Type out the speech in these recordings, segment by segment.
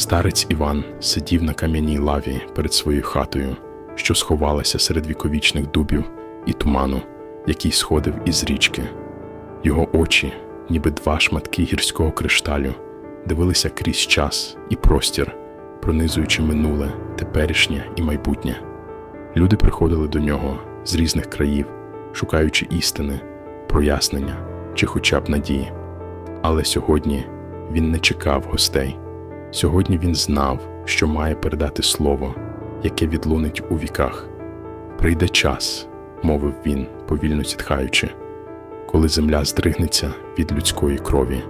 Старець Іван сидів на кам'яній лаві перед своєю хатою, що сховалася серед віковічних дубів і туману, який сходив із річки. Його очі, ніби два шматки гірського кришталю, дивилися крізь час і простір, пронизуючи минуле, теперішнє і майбутнє. Люди приходили до нього з різних країв, шукаючи істини, прояснення чи хоча б надії. Але сьогодні він не чекав гостей. Сьогодні він знав, що має передати слово, яке відлунить у віках. Прийде час, мовив він, повільно зітхаючи, коли земля здригнеться від людської крові,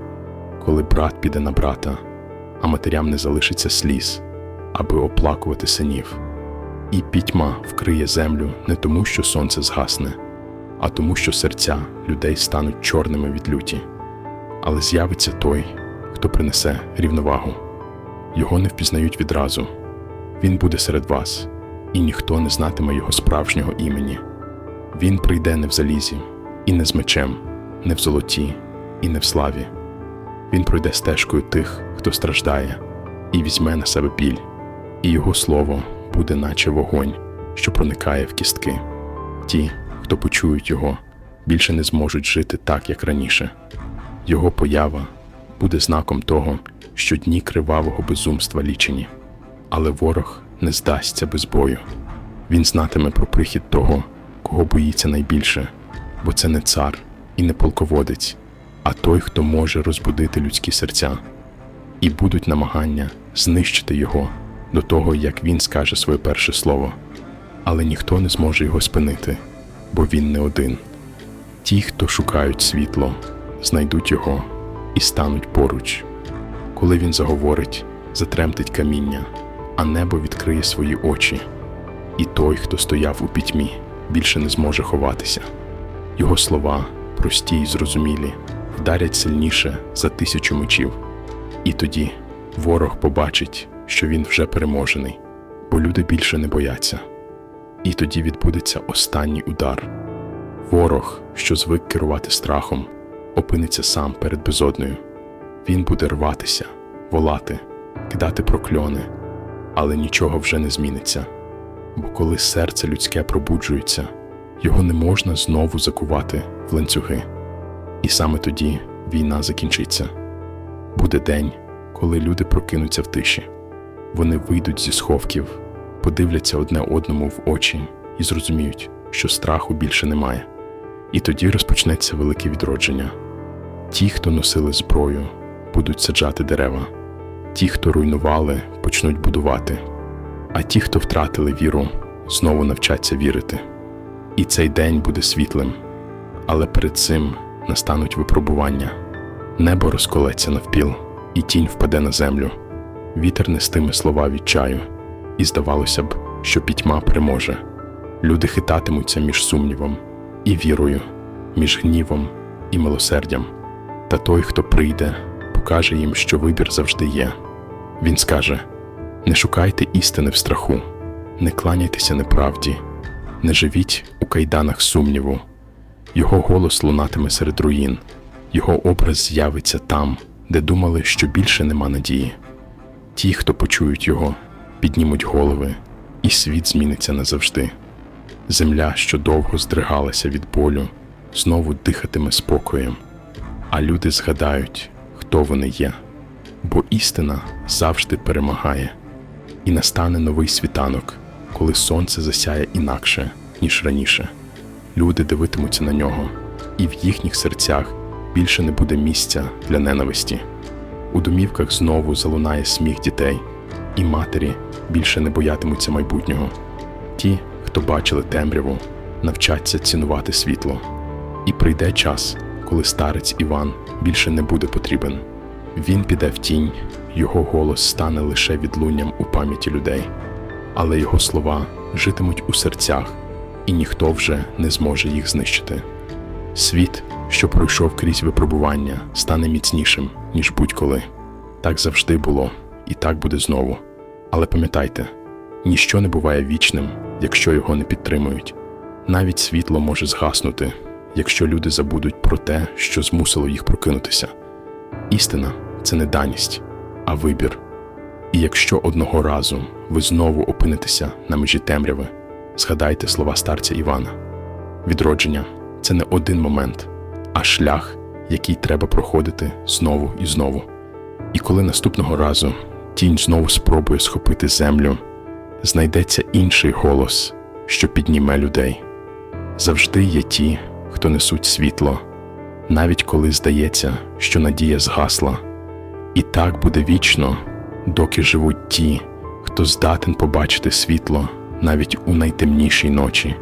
коли брат піде на брата, а матерям не залишиться сліз, аби оплакувати синів. І пітьма вкриє землю не тому, що сонце згасне, а тому, що серця людей стануть чорними від люті. Але з'явиться той, хто принесе рівновагу. Його не впізнають відразу. Він буде серед вас, і ніхто не знатиме його справжнього імені. Він прийде не в залізі, і не з мечем, не в золоті, і не в славі. Він пройде стежкою тих, хто страждає, і візьме на себе біль, і його слово буде, наче вогонь, що проникає в кістки. Ті, хто почують його, більше не зможуть жити так, як раніше. Його поява буде знаком того, що дні кривавого безумства лічені, але ворог не здасться без бою. Він знатиме про прихід того, кого боїться найбільше, бо це не цар і не полководець, а той, хто може розбудити людські серця, і будуть намагання знищити його до того, як він скаже своє перше слово. Але ніхто не зможе його спинити, бо він не один. Ті, хто шукають світло, знайдуть його і стануть поруч. Коли він заговорить, затремтить каміння, а небо відкриє свої очі, і той, хто стояв у пітьмі, більше не зможе ховатися. Його слова, прості й зрозумілі, вдарять сильніше за тисячу мечів. І тоді ворог побачить, що він вже переможений, бо люди більше не бояться. І тоді відбудеться останній удар. Ворог, що звик керувати страхом, опиниться сам перед безодною. Він буде рватися, волати, кидати прокльони, але нічого вже не зміниться. Бо коли серце людське пробуджується, його не можна знову закувати в ланцюги. І саме тоді війна закінчиться. Буде день, коли люди прокинуться в тиші. Вони вийдуть зі сховків, подивляться одне одному в очі і зрозуміють, що страху більше немає. І тоді розпочнеться велике відродження. Ті, хто носили зброю, будуть саджати дерева, ті, хто руйнували, почнуть будувати, а ті, хто втратили віру, знову навчаться вірити. І цей день буде світлим, але перед цим настануть випробування. Небо розколеться навпіл, і тінь впаде на землю. Вітер нестиме слова відчаю, і здавалося б, що пітьма переможе. Люди хитатимуться між сумнівом і вірою, між гнівом і милосердям. Та той, хто прийде, покаже їм, що вибір завжди є. Він скаже: не шукайте істини в страху, не кланяйтеся неправді, не живіть у кайданах сумніву. Його голос лунатиме серед руїн, його образ з'явиться там, де думали, що більше нема надії. Ті, хто почують його, піднімуть голови, і світ зміниться назавжди. Земля, що довго здригалася від болю, знову дихатиме спокоєм, а люди згадають, хто вони є, бо істина завжди перемагає, і настане новий світанок, коли сонце засяє інакше, ніж раніше. Люди дивитимуться на нього, і в їхніх серцях більше не буде місця для ненависті. У домівках знову залунає сміх дітей, і матері більше не боятимуться майбутнього. Ті, хто бачили темряву, навчаться цінувати світло. І прийде час, коли старець Іван більше не буде потрібен. Він піде в тінь, його голос стане лише відлунням у пам'яті людей, але його слова житимуть у серцях, і ніхто вже не зможе їх знищити. Світ, що пройшов крізь випробування, стане міцнішим, ніж будь-коли. Так завжди було, і так буде знову. Але пам'ятайте, ніщо не буває вічним, якщо його не підтримують. Навіть світло може згаснути, якщо люди забудуть про те, що змусило їх прокинутися. Істина це не даність, а вибір. І якщо одного разу ви знову опинитеся на межі темряви, згадайте слова старця Івана. Відродження це не один момент, а шлях, який треба проходити знову і знову. І коли наступного разу тінь знову спробує схопити землю, знайдеться інший голос, що підніме людей. Завжди є ті, хто несуть світло, навіть коли здається, що надія згасла. І так буде вічно, доки живуть ті, хто здатен побачити світло навіть у найтемнішій ночі